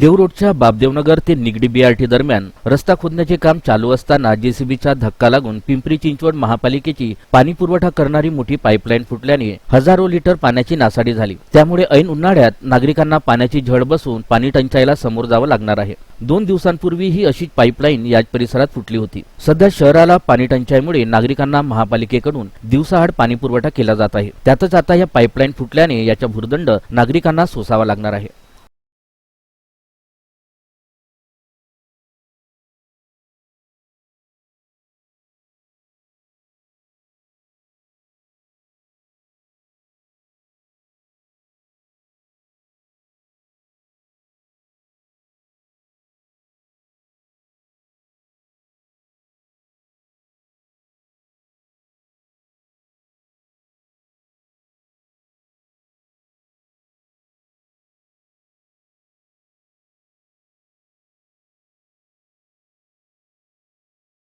देवरोडच्या बाबदेवनगर ते निगडी बीआरटी दरम्यान रस्ता खोदण्याचे काम चालू असताना जेसीबीचा धक्का लागून पिंपरी चिंचवड महापालिकेची पाणी पुरवठा करणारी मोठी पाईपलाईन फुटल्याने हजारो लिटर पाण्याची नासाडी झाली. त्यामुळे ऐन उन्हाळ्यात नागरिकांना पाण्याची झळ बसून पाणी टंचाईला समोर जावं लागणार आहे. दोन दिवसांपूर्वी ही अशीच पाईपलाईन या परिसरात फुटली होती. सध्या शहराला पाणी टंचाईमुळे नागरिकांना महापालिकेकडून दिवसाआड पाणी पुरवठा केला जात आहे. त्यातच आता या पाईपलाईन फुटल्याने याचा भुर्दंड नागरिकांना सोसावा लागणार आहे.